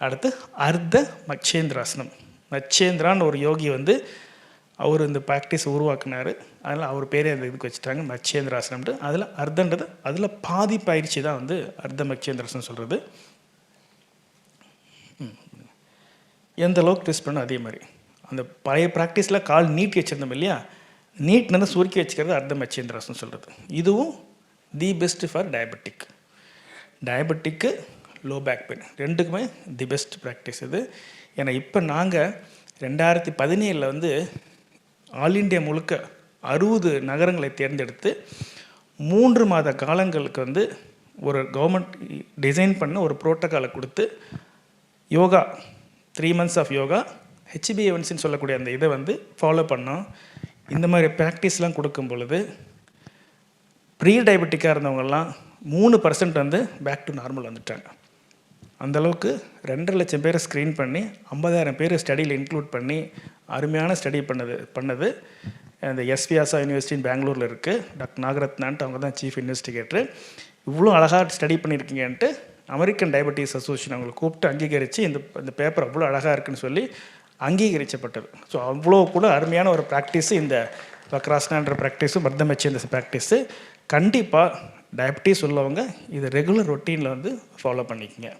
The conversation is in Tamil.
அடுத்து அர்த்த மச்சேந்திராசனம். மச்சேந்திரான்னு ஒரு யோகி வந்து அவர் இந்த ப்ராக்டிஸ் உருவாக்குனார். அதில் அவர் பேரே அந்த இதுக்கு வச்சுட்டாங்க மச்சேந்திராசனம்ட்டு அதில் அர்த்தன்றது அதில் பாதி பயிற்சி தான் வந்து அர்த்த மச்சேந்திராசனம் சொல்கிறது எந்த அளவுக்கு டெஸ்ட் பண்ணோ அதே மாதிரி. அந்த பழைய ப்ராக்டிஸில் கால் நீட்டி வச்சுருந்தோம் இல்லையா? நீட்னதை சுருக்கி வச்சுக்கிறது அர்த்த மச்சேந்திராசனம் சொல்கிறது இதுவும் தி பெஸ்ட் ஃபார் டயபெட்டிக் டயபெட்டிக்கு லோ பேக் பெயின் ரெண்டுக்குமே தி பெஸ்ட் ப்ராக்டிஸ் இது. ஏன்னா இப்போ நாங்கள் ரெண்டாயிரத்தி பதினேழில் வந்து ஆல் இண்டியா முழுக்க அறுபது நகரங்களை தேர்ந்தெடுத்து மூன்று மாத காலங்களுக்கு வந்து ஒரு கவர்மெண்ட் டிசைன் பண்ண ஒரு புரோட்டோக்காலை கொடுத்து yoga three months of yoga ஹெச்பிஏவன்சின்னு சொல்லக்கூடிய அந்த இதை வந்து ஃபாலோ பண்ணோம். இந்த மாதிரி ப்ராக்டிஸ்லாம் கொடுக்கும் பொழுது ப்ரீ டயபெட்டிக்காக இருந்தவங்கெல்லாம் மூணு பர்சன்ட் வந்து பேக் டு நார்மல் வந்துட்டாங்க. அந்தளவுக்கு ரெண்டரை லட்சம் பேரை ஸ்க்ரீன் பண்ணி ஐம்பதாயிரம் பேர் ஸ்டடியில் இன்க்ளூட் பண்ணி அருமையான ஸ்டடி பண்ணது பண்ணது. அந்த எஸ்வியாசா யூனிவர்சிட்டி பெங்களூரில் இருக்குது டாக்டர் நாகரத்னான்ட்டு அவங்க தான் சீஃப் இன்வெஸ்டிகேட்டர் இவ்வளோ அழகாக ஸ்டடி பண்ணியிருக்கீங்கன்ட்டு அமெரிக்கன் டயபெட்டிஸ் அசோசியேஷன் அவங்களை கூப்பிட்டு அங்கீகரித்து இந்த இந்த பேப்பர் அவ்வளோ அழகாக இருக்குன்னு சொல்லி அங்கீகரிக்கப்பட்டது. ஸோ அவ்வளோ கூட அருமையான ஒரு ப்ராக்டிஸு இந்த வக்ராஸ்னான்ற ப்ராக்டிஸும் மர்தமச்சி இந்த ப்ராக்டிஸு கண்டிப்பாக டயபெட்டிஸ் உள்ளவங்க இதை ரெகுலர் ரொட்டீனில் வந்து ஃபாலோ பண்ணிக்கங்க.